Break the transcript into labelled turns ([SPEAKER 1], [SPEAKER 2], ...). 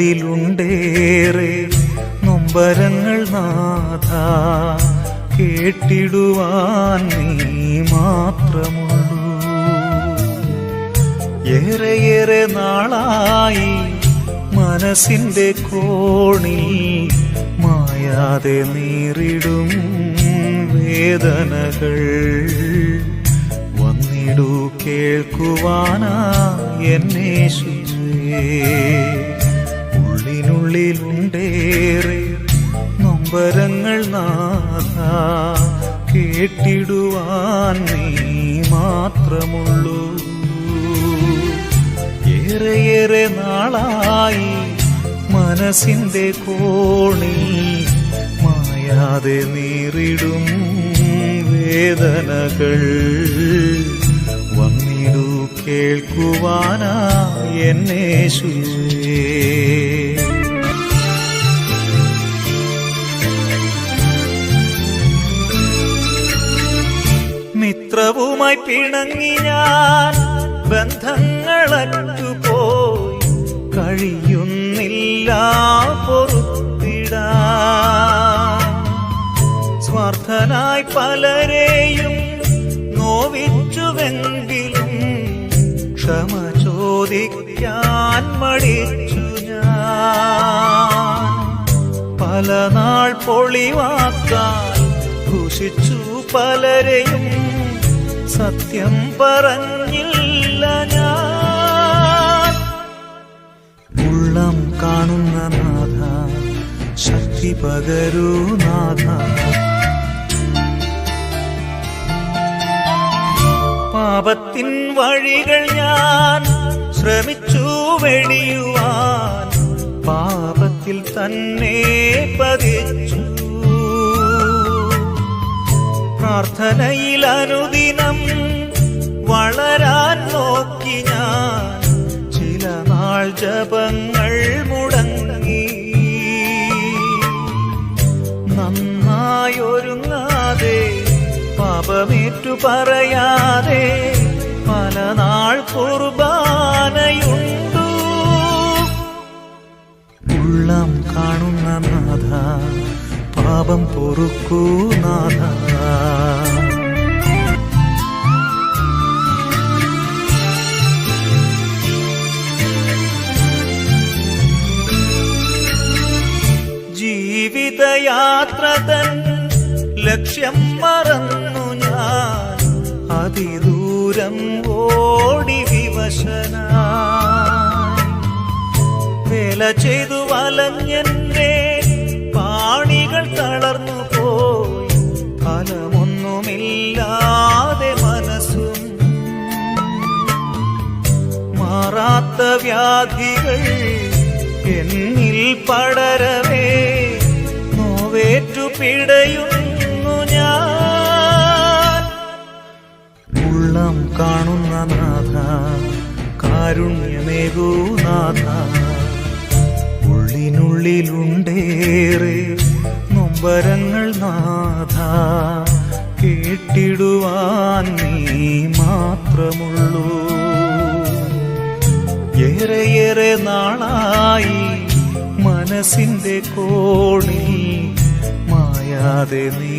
[SPEAKER 1] ഉള്ളിലുണ്ടേറെ നൊമ്പരങ്ങൾ നാഥ കേട്ടിടുവാൻ നീ മാത്രമുള്ളൂ. ഏറെ ഏറെ നാളായി മനസ്സിന്റെ കോണി മായാതെ നീറിടും വേദനകൾ. വന്നിടു കേൾക്കുവാനാ എന്നേഷിച്ചേ ഉള്ളിനുള്ളിലുണ്ടേറെ നൊമ്പരങ്ങൾ നാഥ കേട്ടിടുവാൻ നീ മാത്രമുള്ളൂ. ഏറെ നാളായി മനസ്സിന്റെ കോണി മായാതെ നീറിടും വേദനകൾ. വന്നിടു കേൾക്കുവാനാ എന്നെ മിത്രവുമായി പിണങ്ങി ഞാൻ ബന്ധങ്ങളറ്റുപോയി കഴിയുന്നില്ല പൊറുത്തിടാൻ. സ്വാർത്ഥനായി പലരെയും നോവിച്ചുവെങ്കിലും ക്ഷമ ചോദിക്കാൻ മടിച്ചു ഞാൻ. പല നാൾ പൊളിവാക്കാൻ ഘോഷിച്ചു പലരെയും സത്യം പറഞ്ഞില്ല ഞാൻ. ഉള്ളം കാണുന്ന നാഥ ശക്തി പകരൂ നാഥ. പാപത്തിൻ വഴികൾ ഞാൻ ശ്രമിച്ചു വെടിയുവാൻ പാപത്തിൽ തന്നെ പതിച്ചു. പ്രാർത്ഥനയിൽ അനുദിനം വളരാൻ നോക്കി ഞാൻ. ചില നാൾ ജപങ്ങൾ മുടങ്ങി. നന്നായൊരുങ്ങാതെ പാപമേറ്റു പറയാതെ പല നാൾ കുർബാനയുണ്ടു. ഉള്ളം കാണുന്ന നാഥ പാപം പൊറുക്കൂ നാഥ. ജീവിതയാത്ര തൻ ലക്ഷ്യം മറന്നു ഞാൻ. അതിദൂരം ഓടി വിവശന വേല ചെയ്തു വലഞ്ഞെന്റെ പാണികൾ തളർന്നു പോയി. ഫലമൊന്നുമില്ലാതെ മനസ്സും മാറാത്ത വ്യാധികൾ എന്നിൽ പിടയുന്നു ഞാൻ. ഉള്ളം കാണുന്ന നാഥ കാരുണ്യമേകൂ നാഥ. ഉള്ളിനുള്ളിലുണ്ടേറെ നൊമ്പരങ്ങൾ നാഥ. കേട്ടിടുവാൻ നീ മാത്രമുള്ളൂ. ഏറെ നാളായി മനസ്സിന്റെ കോണിൽ മായാതെ നീ